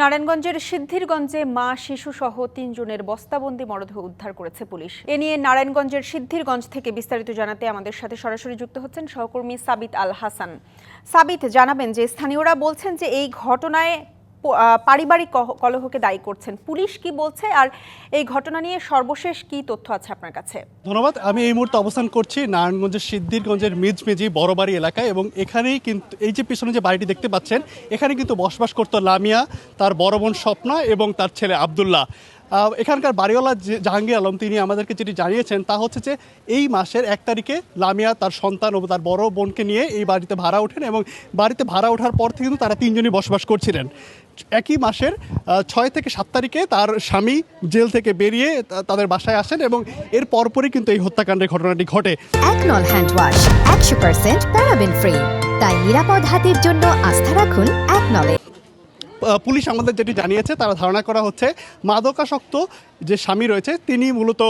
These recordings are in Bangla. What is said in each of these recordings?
নারায়ণগঞ্জের সিদ্ধিরগঞ্জে মা, শিশু সহ তিনজনের বস্তাবন্দি মরদেহ উদ্ধার করেছে পুলিশ। এ নিয়ে নারায়ণগঞ্জের সিদ্ধিরগঞ্জ থেকে বিস্তারিত জানাতে আমাদের সাথে সরাসরি যুক্ত হচ্ছেন সহকর্মী সাবিত আল হাসান। সাবিত, জানাবেন যে স্থানীয়রা বলছেন যে এই ঘটনায় পারিবারিক কলহকে দায়ী করছেন। পুলিশ কি বলছে? আর এই ঘটনা নিয়ে সর্বশেষ কি তথ্য আছে আপনার কাছে? ধন্যবাদ। আমি এই মুহূর্তে অবস্থান করছি নারায়ণগঞ্জের সিদ্ধিরগঞ্জের মিজমেজি বড়বাড়ি এলাকায় এবং এখানেই কিন্তু, এই যে পিছনে যে বাড়িটি দেখতে পাচ্ছেন, এখানে কিন্তু বসবাস করতো লামিয়া, তার বড় বোন স্বপ্না এবং তার ছেলে আবদুল্লাহ। এখানকার বাড়িওয়ালা জাহাঙ্গীর আলম, তিনি আমাদেরকে যেটি জানিয়েছেন তা হচ্ছে যে এই মাসের এক তারিখে লামিয়া তার সন্তান ও তার বড় বোনকে নিয়ে এই বাড়িতে ভাড়া ওঠেন এবং বাড়িতে ভাড়া ওঠার পর থেকে কিন্তু তারা তিনজনই বসবাস করছিলেন। একই মাসের ছয় থেকে সাত তারিখে তার স্বামী জেল থেকে বেরিয়ে তাদের বাসায় আসেন এবং এর পরপরই কিন্তু এই হত্যাকাণ্ডের ঘটনাটি ঘটে। হ্যান্ড ওয়াশ, একশো পার্সেন্ট প্যারাবেন ফ্রি। তাই নিরাপদ হাতের জন্য আস্থা রাখুন একনলে পুলিশ আমাদের যেটি জানিয়েছে, তারা ধারণা করা হচ্ছে মাদকাসক্ত যে স্বামী রয়েছে, তিনি মূলত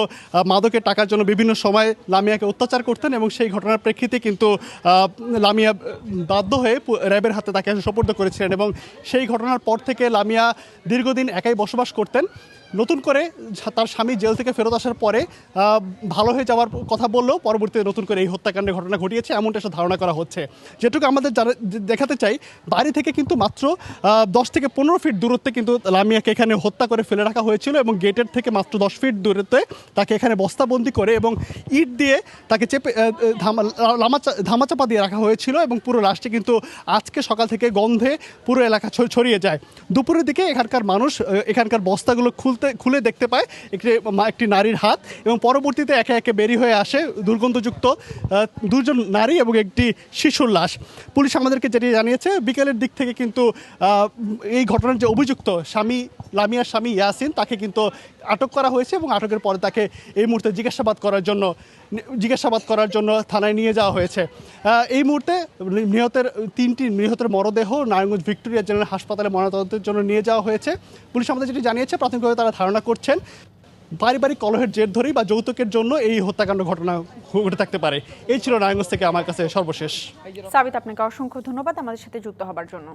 মাদকের টাকার জন্য বিভিন্ন সময় লামিয়াকে অত্যাচার করতেন এবং সেই ঘটনার প্রেক্ষিতে কিন্তু লামিয়া বাধ্য হয়ে র্যাবের হাতে তাকে সোপর্দ করেছিলেন এবং সেই ঘটনার পর থেকে লামিয়া দীর্ঘদিন একাই বসবাস করতেন। নতুন করে তার স্বামী জেল থেকে ফেরত আসার পরে ভালো হয়ে যাওয়ার কথা বললেও পরবর্তীতে নতুন করে এই হত্যাকাণ্ডের ঘটনা ঘটিয়েছে, এমনটা একটা ধারণা করা হচ্ছে। যেটুকু আমাদের দেখাতে চাই, বাড়ি থেকে কিন্তু মাত্র দশ থেকে পনেরো ফিট দূরত্বে কিন্তু লামিয়াকে এখানে হত্যা করে ফেলে রাখা হয়েছিল এবং গেটের থেকে মাত্র দশ ফিট দূরত্বে তাকে এখানে বস্তাবন্দি করে এবং ইট দিয়ে তাকে চেপে ধামাচাপা দিয়ে রাখা হয়েছিল এবং পুরো লাশটি কিন্তু আজকে সকাল থেকে গন্ধে পুরো এলাকা ছড়িয়ে যায়। দুপুরের দিকে এখানকার মানুষ এখানকার বস্তাগুলো খুলতে খুলে দেখতে পায় একটি একটি নারীর হাত এবং পরবর্তীতে একে একে বেরি হয়ে আসে দুর্গন্ধযুক্ত দুজন নারী এবং একটি শিশুর লাশ। পুলিশ আমাদেরকে যেটি জানিয়েছে, বিকেলের দিক থেকে কিন্তু এই ঘটনার যে অভিযুক্ত স্বামী, লামিয়ার স্বামী ইয়াসিন, তাকে কিন্তু আটক করা হয়েছে এবং আটকের পরে তাকে এই মুহূর্তে জিজ্ঞাসাবাদ করার জন্য জিজ্ঞাসাবাদ করার জন্য থানায় নিয়ে যাওয়া হয়েছে। এই মুহূর্তে নিহতের, তিনটি নিহতের মরদেহ নারায়ণগঞ্জ ভিক্টোরিয়া জেনারেল হাসপাতালে ময়নাতদন্তের জন্য নিয়ে যাওয়া হয়েছে। পুলিশ আমাদের যেটি জানিয়েছে, প্রাথমিকভাবে তারা ধারণা করছেন, পারিবারিক কলহের জের ধরেই বা যৌতুকের জন্য এই হত্যাকাণ্ড ঘটনা ঘটে থাকতে পারে। এই ছিল নারায়ণগঞ্জ থেকে আমার কাছে সর্বশেষ। সাবিত, আপনাকে অসংখ্য ধন্যবাদ আমাদের সাথে যুক্ত হবার জন্য।